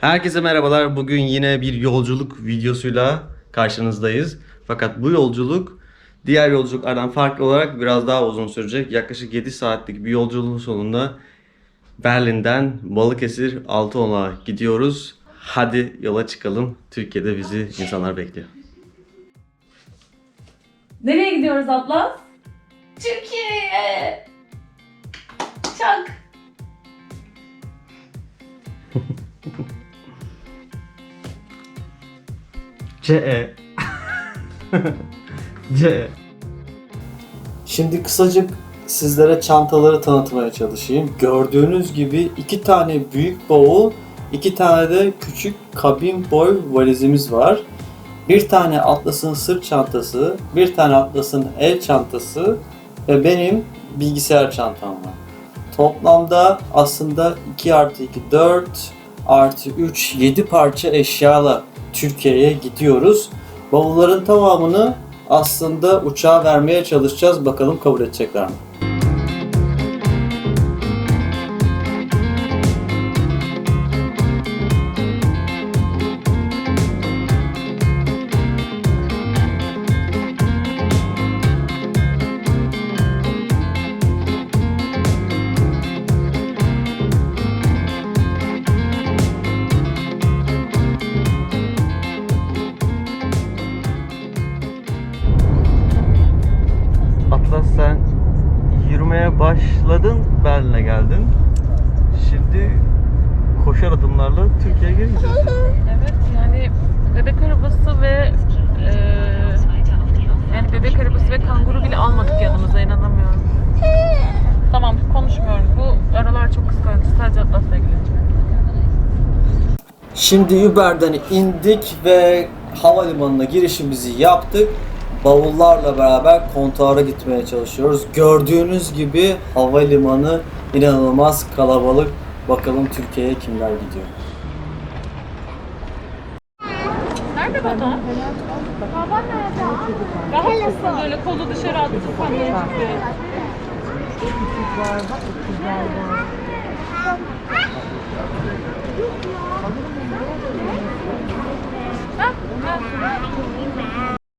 Herkese merhabalar. Bugün yine bir yolculuk videosuyla karşınızdayız. Fakat bu yolculuk diğer yolculuklardan farklı olarak biraz daha uzun sürecek. Yaklaşık 7 saatlik bir yolculuğun sonunda Berlin'den Balıkesir Altınoluk'a gidiyoruz. Hadi yola çıkalım. Türkiye'de bizi insanlar bekliyor. Nereye gidiyoruz Atlas? Türkiye'ye. Çak. C C Şimdi kısacık sizlere çantaları tanıtmaya çalışayım. Gördüğünüz gibi iki tane büyük bavul, iki tane de küçük kabin boy valizimiz var. Bir tane Atlas'ın sırt çantası, bir tane Atlas'ın el çantası ve benim bilgisayar çantam var. Toplamda aslında 2 artı 2 4 artı 3 7 parça eşyala Türkiye'ye gidiyoruz. Bavulların tamamını aslında uçağa vermeye çalışacağız. Bakalım kabul edecekler mi? Berlin'e geldin. Şimdi koşar adımlarla Türkiye'ye geri gidiyorsun. Evet yani bebek arabası ve e, yani bebek arabası ve kanguru bile almadık yanımıza inanamıyorum. Tamam konuşmuyorum. Bu aralar çok kıskanç. Sadece Atlas'la ilgileneceğim. Şimdi Uber'den indik ve havalimanına girişimizi yaptık. Bavullarla beraber kontuara gitmeye çalışıyoruz. Gördüğünüz gibi havalimanı inanılmaz kalabalık. Bakalım Türkiye'ye kimler gidiyor. Nerede baba? Baba nerede? Rahat mısın böyle kolu dışarı attı falan.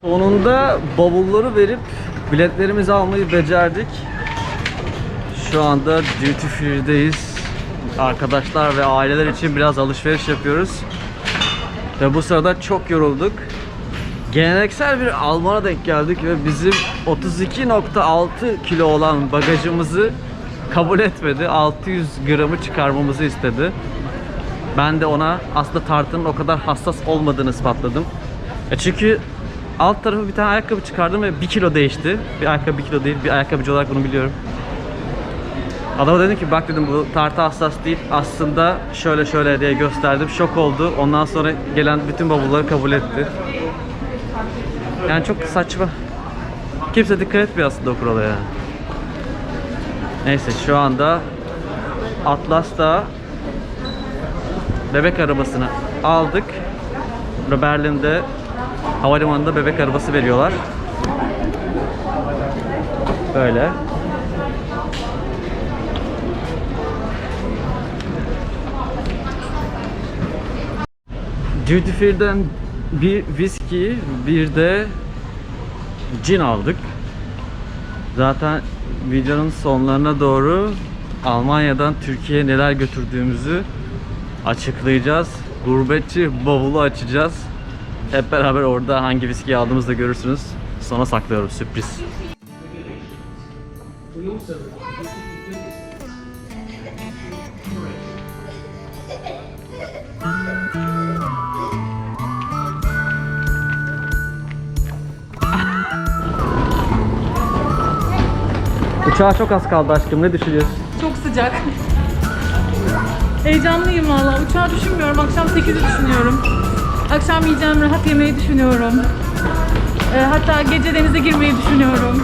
Sonunda bavulları verip biletlerimizi almayı becerdik. Şu anda duty free'deyiz. Arkadaşlar ve aileler için biraz alışveriş yapıyoruz. Ve bu sırada çok yorulduk. Geleneksel bir Alman'a denk geldik ve bizim 32.6 kilo olan bagajımızı kabul etmedi. 600 gramı çıkarmamızı istedi. Ben de ona aslında tartının o kadar hassas olmadığını ispatladım. E çünkü alt tarafı bir tane ayakkabı çıkardım ve 1 kilo değişti. Bir ayakkabı 1 kilo değil. Bir ayakkabıcı olarak bunu biliyorum. Adama dedim ki bak dedim bu tartı hassas değil. Aslında şöyle şöyle diye gösterdim. Şok oldu. Ondan sonra gelen bütün bavulları kabul etti. Yani çok saçma. Kimse dikkat etmiyor aslında o kurala yani. Neyse şu anda Atlas'ta bebek arabasını aldık. Berlin'de havalimanında bebek arabası veriyorlar. Böyle. Duty Free'den bir viski, bir de cin aldık. Zaten videonun sonlarına doğru Almanya'dan Türkiye'ye neler götürdüğümüzü açıklayacağız. Gurbetçi bavulu açacağız. Hep beraber orada hangi viskiyi aldığımızı görürsünüz. Sonra saklıyorum sürpriz. Uçağa çok az kaldı aşkım. Ne düşünüyorsun? Çok sıcak. Heyecanlıyım valla. Uçağı düşünmüyorum. Akşam 8'i düşünüyorum. Akşam yiyeceğim rahat yemeği düşünüyorum. Ee, hatta gece denize girmeyi düşünüyorum.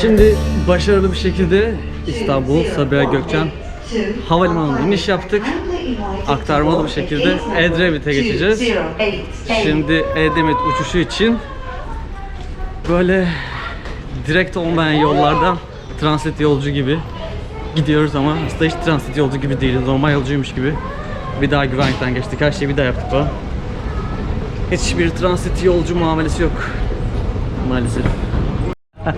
Şimdi başarılı bir şekilde İstanbul Sabiha Gökçen Havalimanı'na iniş yaptık. Aktarmalı bir şekilde Edremit'e geçeceğiz. Şimdi Edremit uçuşu için böyle direkt olmayan yollardan transit yolcu gibi gidiyoruz ama aslında hiç transit yolcu gibi değiliz. Normal yolcuymuş gibi. Bir daha güvenlikten geçtik. Her şeyi bir daha yaptık falan. Hiçbir transit yolcu muamelesi yok. Maalesef. Zaten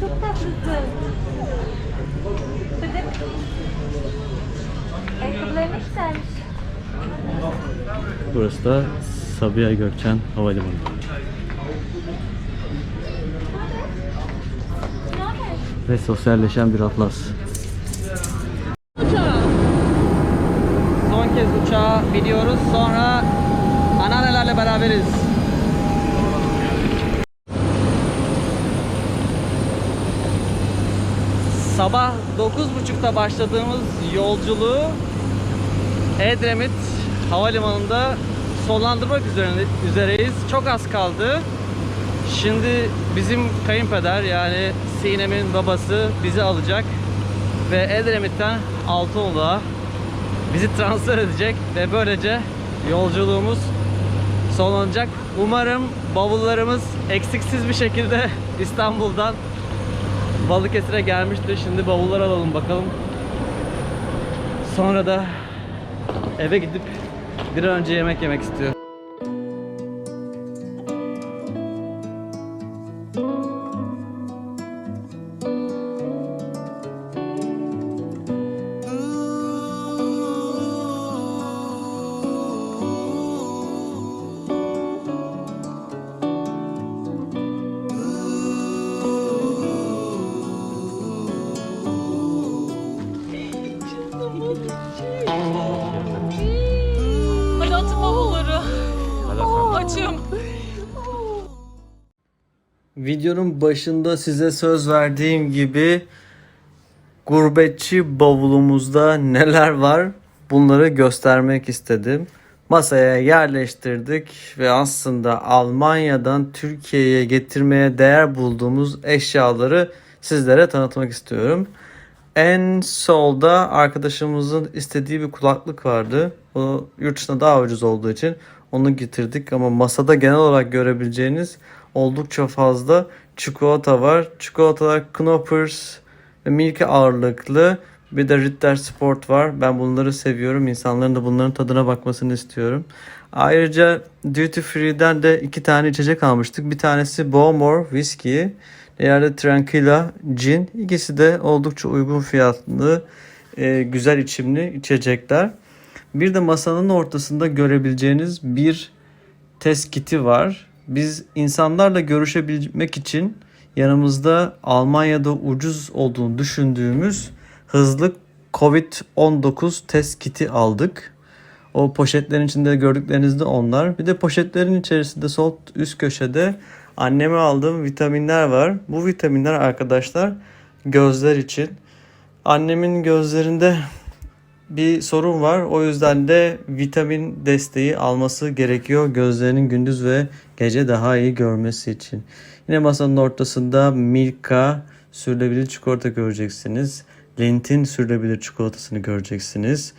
çok tatlısın. Burası da Sabiha Gökçen Havalimanı. Ve sosyalleşen bir atlas. Son kez uçağa biniyoruz. Sonra Sabah 9.30'da başladığımız yolculuğu Edremit Havalimanı'nda sonlandırmak üzere, üzereyiz. Çok az kaldı. Şimdi bizim kayınpeder yani Sinem'in babası bizi alacak ve Edremit'ten Altınoğlu'na bizi transfer edecek ve böylece yolculuğumuz sonlanacak. Umarım bavullarımız eksiksiz bir şekilde İstanbul'dan Balıkesir'e gelmiştir. Şimdi bavulları alalım bakalım. Sonra da eve gidip bir an önce yemek yemek istiyorum. Hadi atın bavulları. Açım. Videonun başında size söz verdiğim gibi gurbetçi bavulumuzda neler var bunları göstermek istedim. Masaya yerleştirdik ve aslında Almanya'dan Türkiye'ye getirmeye değer bulduğumuz eşyaları sizlere tanıtmak istiyorum. En solda arkadaşımızın istediği bir kulaklık vardı. O yurt dışında daha ucuz olduğu için onu getirdik ama masada genel olarak görebileceğiniz oldukça fazla çikolata var. Çikolatalar Knoppers ve Milka ağırlıklı. Bir de Ritter Sport var. Ben bunları seviyorum. İnsanların da bunların tadına bakmasını istiyorum. Ayrıca Duty Free'den de iki tane içecek almıştık. Bir tanesi Bowmore Whiskey. Diğeri de Tranquilla Gin. İkisi de oldukça uygun fiyatlı, e, güzel içimli içecekler. Bir de masanın ortasında görebileceğiniz bir test kiti var. Biz insanlarla görüşebilmek için yanımızda Almanya'da ucuz olduğunu düşündüğümüz hızlı Covid-19 test kiti aldık. O poşetlerin içinde gördükleriniz de onlar. Bir de poşetlerin içerisinde sol üst köşede anneme aldığım vitaminler var. Bu vitaminler arkadaşlar gözler için. Annemin gözlerinde bir sorun var. O yüzden de vitamin desteği alması gerekiyor gözlerinin gündüz ve gece daha iyi görmesi için. Yine masanın ortasında Milka sürülebilir çikolata göreceksiniz. Lint'in sürülebilir çikolatasını göreceksiniz.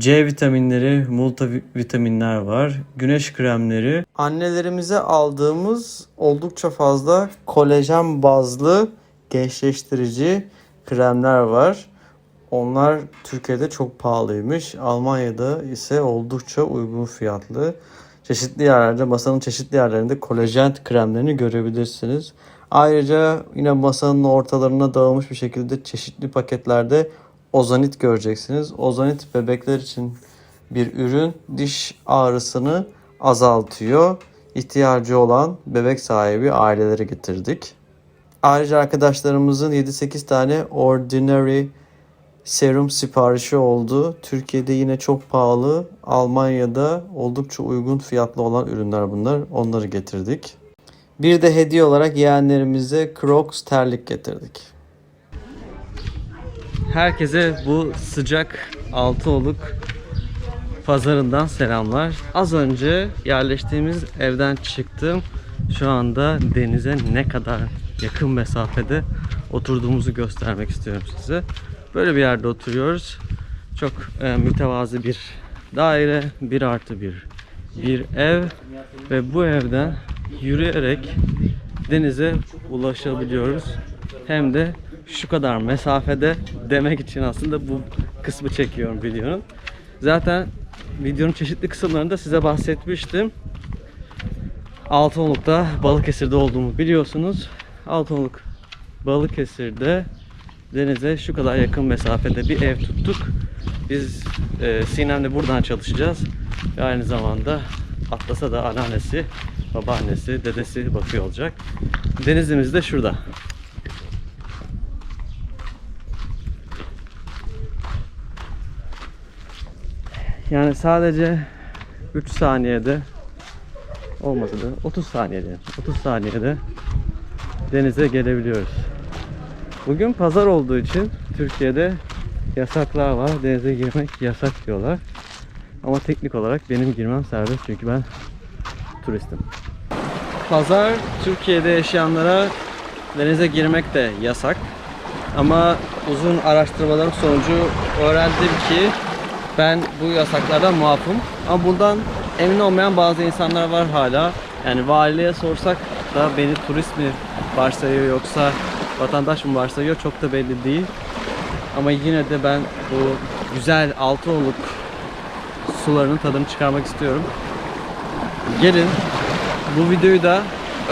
C vitaminleri, multivitaminler var. Güneş kremleri. Annelerimize aldığımız oldukça fazla kolajen bazlı gençleştirici kremler var. Onlar Türkiye'de çok pahalıymış. Almanya'da ise oldukça uygun fiyatlı. Çeşitli yerlerde, masanın çeşitli yerlerinde kolajen kremlerini görebilirsiniz. Ayrıca yine masanın ortalarına dağılmış bir şekilde çeşitli paketlerde ozanit göreceksiniz. Ozanit bebekler için bir ürün diş ağrısını azaltıyor. İhtiyacı olan bebek sahibi ailelere getirdik. Ayrıca arkadaşlarımızın 7-8 tane Ordinary serum siparişi oldu. Türkiye'de yine çok pahalı. Almanya'da oldukça uygun fiyatlı olan ürünler bunlar. Onları getirdik. Bir de hediye olarak yeğenlerimize Crocs terlik getirdik. Herkese bu sıcak Altıoluk pazarından selamlar. Az önce yerleştiğimiz evden çıktım. şu anda denize ne kadar yakın mesafede oturduğumuzu göstermek istiyorum size. Böyle bir yerde oturuyoruz. Çok e, mütevazi bir daire, bir artı bir bir ev ve bu evden yürüyerek denize ulaşabiliyoruz. Hem de şu kadar mesafede demek için aslında bu kısmı çekiyorum videonun. Zaten videonun çeşitli kısımlarında size bahsetmiştim. Altınoluk'ta Balıkesir'de olduğumu biliyorsunuz. Altınoluk Balıkesir'de denize şu kadar yakın mesafede bir ev tuttuk. Biz e, Sinem'le buradan çalışacağız. Ve aynı zamanda Atlas'a da anneannesi, babaannesi, dedesi bakıyor olacak. Denizimiz de şurada. Yani sadece 3 saniyede olmasa da 30 saniyede 30 saniyede denize gelebiliyoruz. Bugün pazar olduğu için Türkiye'de yasaklar var. Denize girmek yasak diyorlar. Ama teknik olarak benim girmem serbest çünkü ben turistim. Pazar Türkiye'de yaşayanlara denize girmek de yasak. Ama uzun araştırmalarım sonucu öğrendim ki ben bu yasaklardan muafım. Ama bundan emin olmayan bazı insanlar var hala. Yani valiliğe sorsak da beni turist mi varsayıyor yoksa vatandaş mı varsayıyor çok da belli değil. Ama yine de ben bu güzel Altınoluk sularının tadını çıkarmak istiyorum. Gelin bu videoyu da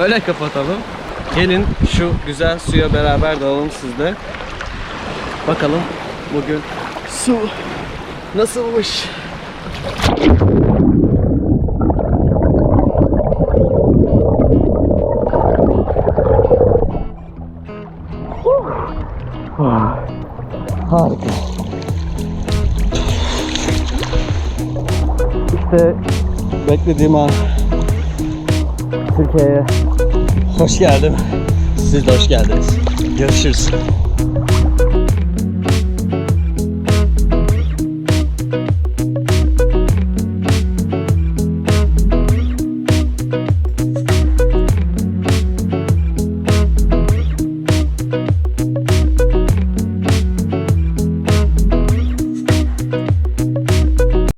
öyle kapatalım. Gelin şu güzel suya beraber dalalım sizde. Bakalım bugün su nasılmış? Harika. İşte beklediğim an Türkiye'ye hoş geldim. Siz de hoş geldiniz. Görüşürüz.